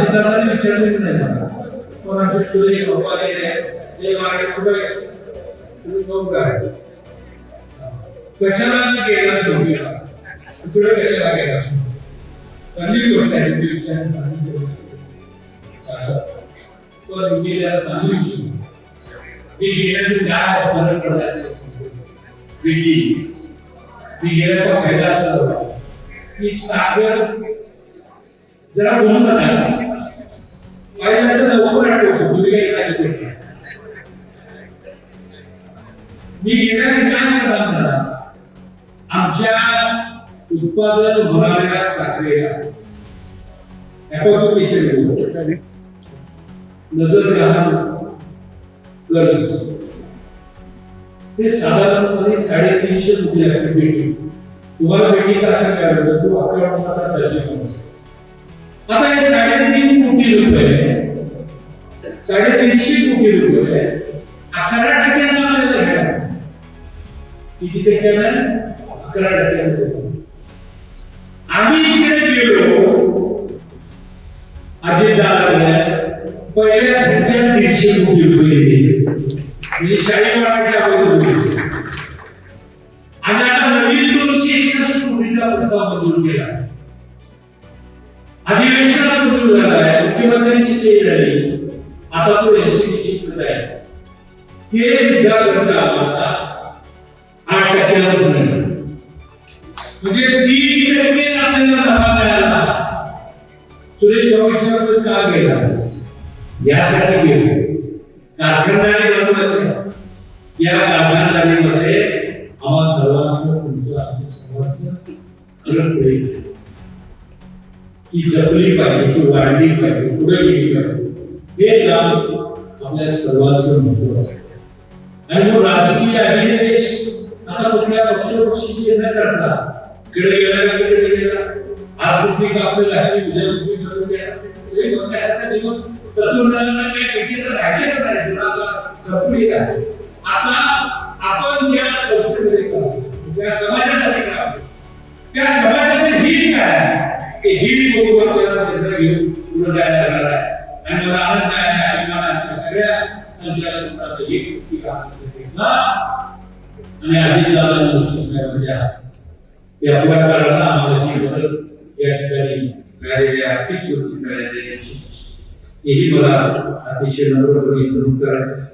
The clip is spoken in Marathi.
अजितदादांनी विचारलेलं नाही मला? कोणाचे? सुरेश बाबा गेले ते मागे कुठे तुम्ही काय कशाला गेला तुम्ही तुला कशाला गेला? चांगली गोष्ट आहे. तुम्ही सांगितलं. पण त्याला सांगू इच्छितो. गेल्याचे काय फरक पडला गेल्याचा फायदा असा की सागर जरा बोलून लवकर आठवतो मी प्रदान झाला आमच्या उत्पादन होणाऱ्या साखरेला ऍप्लिकेशन नजर गहाण कर्ज ते साधारणपणे साडेतीनशे रुपयाची पेटी तुम्हाला पेटी कसा सांगायला तो अकरा टक्का दर्जा असतो आता हे साडेतीन कोटी रुपये साडेतीनशे कोटी रुपये अकरा टक्क्यानं आपल्याला घ्यायला किती टक्क्यानं अकरा टक्क्यानं आम्ही इकडे गेलो. अजितदादाने पहिल्या सध्या दीडशे कोटी रुपये म्हणजे शाळेत वाढायच्या अगोदर आणि आता नवीन दोनशे एकसष्ट कोटीचा प्रस्ताव मंजूर केला. अधिवेशनात मंजूर झाला आहे मुख्यमंत्र्यांची सही झाली. आता तो एनसी निश्चित आहे. हे सुद्धा कर्ज आम्हाला आठ टक्क्यावरच मिळणार म्हणजे तीन टक्के आपल्याला नफा मिळाला. सुरेश भाऊ का गेलास? यासाठी गेलो. कारखानदारी बरोबरच या कारखानदारीमध्ये आम्हा सर्वांचं तुमचं आमच्या सर्वांचं अलग पुढे की जपली पाहिजे की वाढली पाहिजे पुढे गेली पाहिजे हे काम आपल्या सर्वांचं महत्वाचं आहे आणि मग राजकीय अभिनिवेश, आता कुठल्या पक्षोपक्षी न करता? इकडे गेला, तिकडे गेला. आज कुठली कापली आहे उद्या कुठली करून गेला आता दिवस? तत्वज्ञानाला तुला संपली आता आपण त्या समाजासाठी काम त्या समाजाचे हित काय ते हित आपल्याला निर्णय घेऊन पुढे जायला लागणार आहे आणि मला आनंद आहे आणि आहे की सगळ्या संचालक एक व्यक्ती काम करते. ना? आणि गोष्ट म्हणजे ते या पुढाकाराला आम्हाला ही मदत या ठिकाणी मिळालेली आर्थिक कृती मिळालेली हेही मला अतिशय नम्रपणे नमूद करायचं